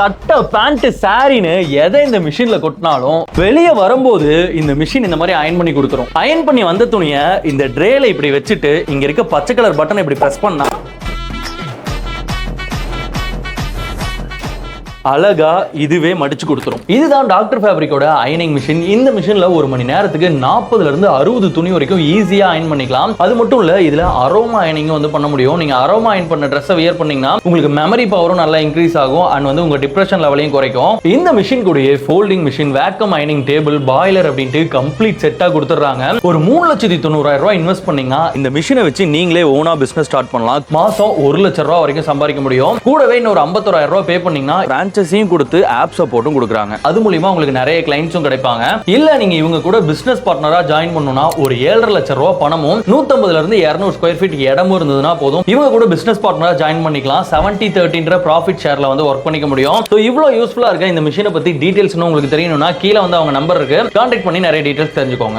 சட்டை பேண்ட் சாரின்னு எதை இந்த மிஷின்ல கொட்டினாலும் வெளியே வரும்போது இந்த மிஷின் இந்த மாதிரி அயன் பண்ணி கொடுத்துரும். அயன் பண்ணி வந்த துணியை இந்த ட்ரேல இப்படி வச்சுட்டு இங்க இருக்க பச்சை கலர் பட்டனை இப்படி ப்ரெஸ் பண்ணா அழகா இதுவே மடிச்சு கொடுத்துரும். இதுதான் டாக்டர் ஃபேப்ரிக்கோட அயனிங் மிஷின் இந்த மிஷின்ல ஒரு மணி நேரத்துக்கு நாற்பதுல இருந்து அறுபது துணி வரைக்கும் ஈஸியா அயன் பண்ணிக்கலாம். அது மட்டும் இல்ல இதுல அரோமா அயனிங் வந்து பண்ண முடியும். நீங்க அரோமா அயன் பண்ண ட்ரெஸ்ஸை வியர் பண்ணீங்கன்னா உங்களுக்கு மெமரி பவரும் நல்லா இன்க்ரீஸ் ஆகும் அண்ட் வந்து உங்க டிப்ரெஷன் லெவலையும் குறைக்கும். இந்த மிஷின் கூடயே ஃபோல்டிங் மிஷின் வேக்கம் அயனிங் டேபிள் பாய்லர் அப்படின்ட்டு கம்ப்ளீட் செட்டா கொடுத்துட்றாங்க. ஒரு மூணு லட்சத்தி தொண்ணூறாயிரம் ரூபாய் இன்வெஸ்ட் பண்ணீங்கன்னா இந்த மிஷினை வச்சு நீங்களே ஓனாக பிஸ்னஸ் ஸ்டார்ட் பண்ணலாம். மாதம் ஒரு லட்ச ரூபா வரைக்கும் சம்பாதிக்க முடியும். கூடவே இன்னொரு ஐம்பத்தோராயிரம் ரூபா பே பண்ணீங்கன்னா பிரான்ச்சஸையும் கொடுத்து ஆப் சப்போர்ட்டும் கொடுக்குறாங்க. அது மூலியமா உங்களுக்கு நிறைய கிளைண்ட்ஸும் கிடைப்பாங்க. இல்ல நீங்க இவங்க கூட பிசினஸ் பார்ட்னரா ஜாயின் பண்ணணும்னா ஒரு ஏழரை லட்சம் ரூபாய் பணமும் நூத்தம்பதுல இருந்து இருநூறு ஸ்கொயர் ஃபீட் இடமும் இருந்ததுன்னா போதும். இவங்க கூட பிசினஸ் பார்ட்னரா ஜாயின் பண்ணிக்கலாம். செவன்டி தேர்ட்டின்ற ப்ராஃபிட் ஷேர்ல வந்து ஒர்க் பண்ணிக்க முடியும். ஸோ இவ்வளோ யூஸ்ஃபுல்லா இருக்க இந்த மிஷினை பத்தி டீடைல்ஸ் உங்களுக்கு தெரியணும்னா கீழே வந்து அவங்க நம்பர் இருக்கு. கான்டாக்ட் பண்ணி நிறைய டீடைல்ஸ் தெரிஞ்சுக்கோங்க.